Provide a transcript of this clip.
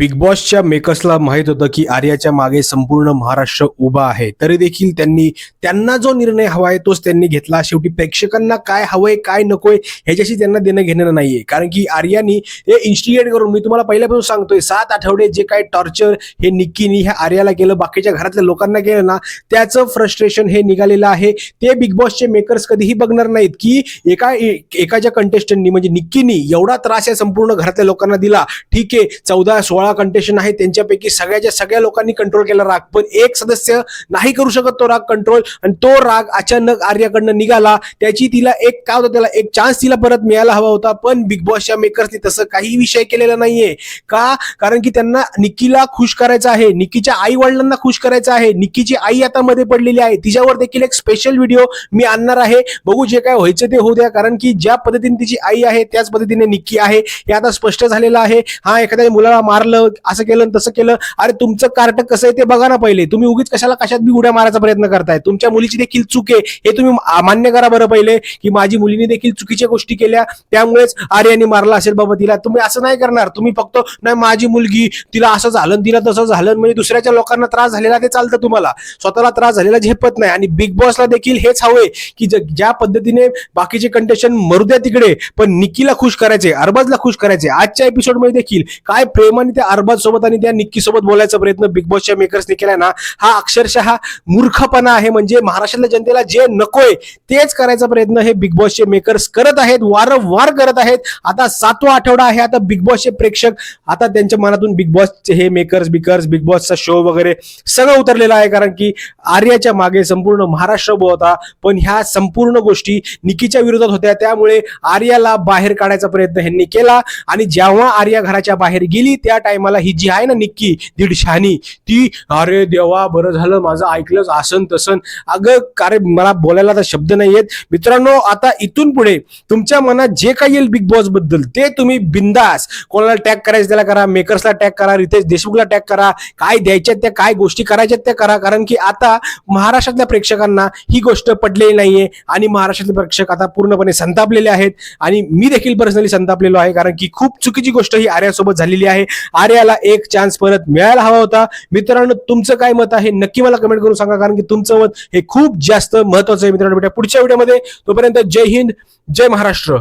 Big बॉसच्या मेकर्सला माहीत होतं की आर्याच्या मागे संपूर्ण महाराष्ट्र उभा आहे. तरी देखील त्यांनी त्यांना जो निर्णय हवाय तोच त्यांनी घेतला. शेवटी प्रेक्षकांना काय हवंय काय नकोय ह्याच्याशी त्यांना देणं घेणं नाहीये. कारण की आर्यानी हे इन्स्टिगेट करून मी तुम्हाला पहिल्यापासून सांगतोय सात आठवडे जे काय टॉर्चर हे निक्कीनी ह्या आर्याला केलं बाकीच्या घरातल्या लोकांना केलं ना त्याचं फ्रस्ट्रेशन हे निघालेलं आहे. ते बिग बॉसचे मेकर्स कधीही बघणार नाहीत की एका एकाच्या कंटेस्टंटनी म्हणजे निक्कीनी एवढा त्रास या संपूर्ण घरातल्या लोकांना दिला. ठीक आहे चौदा सोळा कंटेशन आहे त्यांच्यापैकी सगळ्याच्या सगळ्या लोकांनी कंट्रोल केला राग. पण एक सदस्य नाही करू शकत तो राग कंट्रोल आणि तो राग अचानक आर्याकडनं निघाला. त्याची तिला एक काय होतं त्याला एक चान्स तिला परत मिळायला हवा होता पण बिग बॉसच्या मेकर्सनी तसं काही विषय केलेला नाहीये. का? कारण की त्यांना निक्कीला खुश करायचं आहे निक्कीच्या आई वडिलांना खुश करायचं आहे निक्कीची आई आता मध्ये पडलेली आहे. तिच्यावर देखील एक स्पेशल व्हिडिओ मी आणणार आहे. बघू जे काय व्हायचं ते होऊ द्या कारण की ज्या पद्धतीने तिची आई आहे त्याच पद्धतीने निक्की आहे. हे आता स्पष्ट झालेलं आहे. हा एखाद्या मुलाला मारलं असं केलं तसं केलं. अरे तुमचं कार्ट कसं आहे ते बघा ना पहिले. तुम्ही उगीच कशाला कशात बी उड्या मारायचा प्रयत्न करताय? तुमच्या मुलीची देखील चूक आहे. हे तुम्ही मान्य करा बरं पहिले की माझी मुलीने देखील चुकीच्या गोष्टी केल्या. त्यामुळेच आर्याने मारला असेल बाबा तिला. तुम्ही असं नाही करणार. तुम्ही फक्त नाही माझी मुलगी तिला असं झालं तिला तसं झालं. म्हणजे दुसऱ्याच्या लोकांना त्रास झालेला ते चालतं तुम्हाला. स्वतःला त्रास झालेला झेपत नाही. आणि बिग बॉसला देखील हेच हवंय की ज्या पद्धतीने बाकीचे कंटेशन मरू द्या तिकडे पण निकीला खुश करायचे अरबाजला खुश करायचे आजच्या एपिसोडमध्ये देखील काय प्रेमाने त्या अरबाज सोबत आणि त्या निक्की सोबत बोलायचा प्रयत्न बिग बॉसच्या मेकर्सने केलाय ना हा अक्षरशः मूर्खपणा आहे. म्हणजे महाराष्ट्रातल्या जनतेला जे नकोय तेच करायचा प्रयत्न हे बिग बॉसचे मेकर्स करत आहेत वारंवार करत आहेत. आता सातवा आठवडा आहे आता बिग बॉसचे प्रेक्षक आता त्यांच्या मनातून बिग बॉसचे हे मेकर्स बिकर्स बिग बॉसचा शो वगैरे सगळं उतरलेलं आहे. कारण की आर्याच्या मागे संपूर्ण महाराष्ट्र होता. पण ह्या संपूर्ण गोष्टी निकीच्या विरोधात होत्या. त्यामुळे आर्याला बाहेर काढायचा प्रयत्न ह्यांनी केला. आणि जेव्हा आर्या घराच्या बाहेर गेली त्या टायमाला ही जी आहे ना निक्की दीड शहाणी ती अरे देवा बरं झालं माझं ऐकलंच आसन तसन. अगं अरे मला बोलायला आता शब्द नाही येत. मित्रांनो आता इथून पुढे तुमच्या मनात जे काही येईल बिग बॉसबद्दल ते तुम्ही बिंदास कोणाला टॅग करायचं त्याला करा मेकर्सला टॅग करा रितेश देशमुखला टॅग करा काय द्यायच्यात त्या काय गोष्टी करायच्यात त्या करा. कारण की आता महाराष्ट्रातल्या प्रेक्षकांना ही गोष्ट पडलेली नाहीये आणि महाराष्ट्रातले प्रेक्षक आता पूर्णपणे संतापलेले आहेत. आणि मी देखील पर्सनली संतापलेलो आहे कारण की खूप चुकीची गोष्ट ही आर्यासोबत झालेली आहे. आर्याला एक चान्स परत मिळायला हवा होता. मित्रांनो तुमचं काय मत आहे? नक्की मला कमेंट करून सांगा कारण की तुमचं मत हे खूप जास्त महत्वाचं आहे मित्रांनो. पुढच्या व्हिडिओमध्ये तोपर्यंत जय हिंद जय महाराष्ट्र.